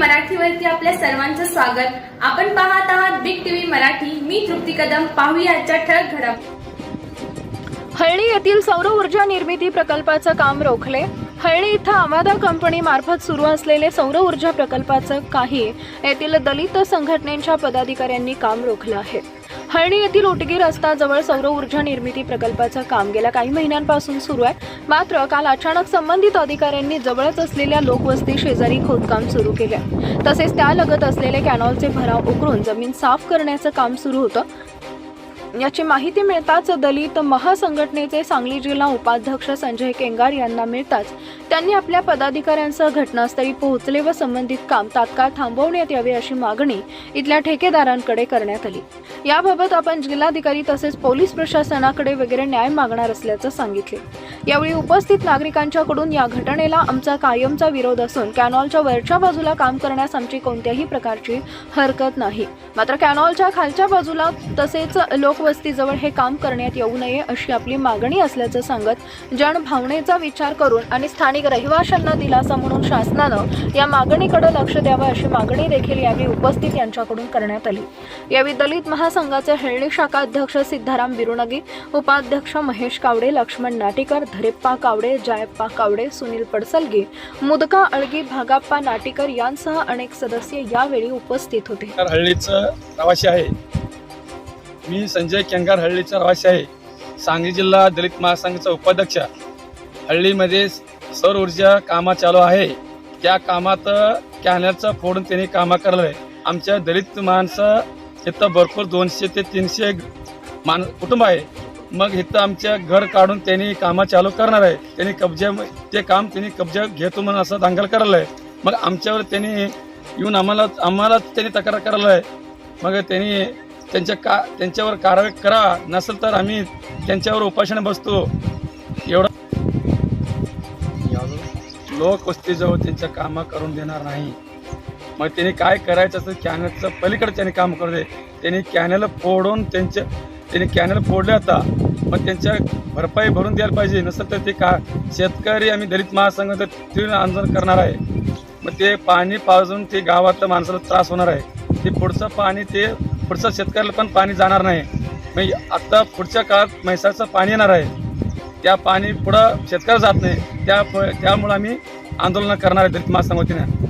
मराठीवरती आपल्या सर्वांचं स्वागत. आपण पाहत आहात बिग टीव्ही मराठी. मी तृप्ती कदम. पाहूया आजच्या ठळक घडामोडी हळणी येथील सौर ऊर्जा निर्मिती प्रकल्पाचं काम रोखले. हळणी इथं आवादा कंपनी मार्फत सुरू असलेले सौर ऊर्जा प्रकल्पाचं काही येथील दलित संघटनेच्या पदाधिकाऱ्यांनी काम रोखलं आहे. हळणी येथील उटगी जवळ सौर ऊर्जा निर्मिती प्रकल्पाचं काम गेल्या काही महिन्यांपासून सुरू आहे. मात्र काल अचानक संबंधित अधिकाऱ्यांनी जवळच असलेल्या लोकवस्ती शेजारी खोदकाम सुरू केले. तसेच त्यालगत असलेले कॅनॉलचे भराव उकरून जमीन साफ करण्याचं काम सुरू होतं. याची माहिती मिळताच दलित महासंघटनेचे सांगली जिल्हा उपाध्यक्ष संजय केंगार यांना मिळताच त्यांनी आपल्या पदाधिकाऱ्यांसह घटनास्थळी पोहोचले व संबंधित काम तात्काळ थांबवण्यात यावे अशी मागणी इथल्या ठेकेदारांकडे करण्यात आली. याबाबत आपण जिल्हाधिकारी तसेच पोलीस प्रशासनाकडे वगैरे न्याय मागणार असल्याचं सांगितले. यावेळी उपस्थित नागरिकांच्याकडून या घटनेला आमचा कायमचा विरोध असून कॅनॉलच्या वरच्या बाजूला काम करण्यास आमची कोणत्याही प्रकारची हरकत नाही. मात्र कॅनॉलच्या खालच्या बाजूला तसेच लोकवस्तीजवळ हे काम करण्यात येऊ नये अशी आपली मागणी असल्याचं सांगत जनभावनेचा विचार करून आणि स्थानिक रहिवाशांना दिलासा म्हणून शासनानं या मागणीकडे लक्ष द्यावं अशी मागणी देखील यावेळी उपस्थित यांच्याकडून करण्यात आली. यावेळी दलित महासंघाचे हेळणी शाखा अध्यक्ष सिद्धाराम बिरुणगी उपाध्यक्ष महेश कावडे लक्ष्मण नाटेकर धरेप्पा कावडे जायप्पा कावडे सुनील पडसलगे मुदका अळगी भागाप्पा नाटेकर यांसह अनेक सदस्य यावेळी उपस्थित होते. केंगार हळ्ळीचं आहे. मी संजय केंगार हळ्ळीचा रवाशी आहे. सांगली जिल्हा दलित महासंघाचा उपाध्यक्ष. हळ्ळीमध्ये सौर ऊर्जा कामा चालू आहे. त्या कामात कॅनलचं फोडून त्यांनी कामं करलं आहे. आमच्या दलित माणसं इथं भरपूर दोनशे ते तीनशे मान कुटुंब आहे. मग इथं आमच्या घर काढून त्यांनी कामं चालू करणार आहे. त्यांनी कब्जा ते काम त्यांनी कब्जा घेतो म्हणून असं दांगल करायला आहे. मग आमच्यावर त्यांनी येऊन आम्हाला आम्हालाच त्यांनी तक्रार करायला आहे. मग त्यांनी त्यांच्या का त्यांच्यावर कारवाई करा. नसेल तर आम्ही त्यांच्यावर उपासना बसतो. एवढं लोक वस्तीजवळ त्यांच्या कामं करून देणार नाही. मग त्यांनी काय करायचं असं कॅनलचं पलीकडे त्यांनी काम करू दे. त्यांनी कॅनल फोडून त्यांच्या त्यांनी कॅनल फोडले आता. मग त्यांच्या भरपाई भरून द्यायला पाहिजे. नसेल तर ते का शेतकरी आम्ही दलित महासंघ तर तीव्र आंदोलन करणार आहे. मग ते पाणी पाजून ते गावातल्या माणसाला त्रास होणार आहे. ते पुढचं पाणी ते पुढचं शेतकऱ्याला पण पाणी जाणार नाही. मग आत्ता पुढच्या काळात म्हैसाचं पाणी येणार आहे. त्या पाणी पुढं शेतकऱ्याला जात नाही. त्या त्यामुळं आम्ही आंदोलन करणार आहे दलित महासंघ वतीने.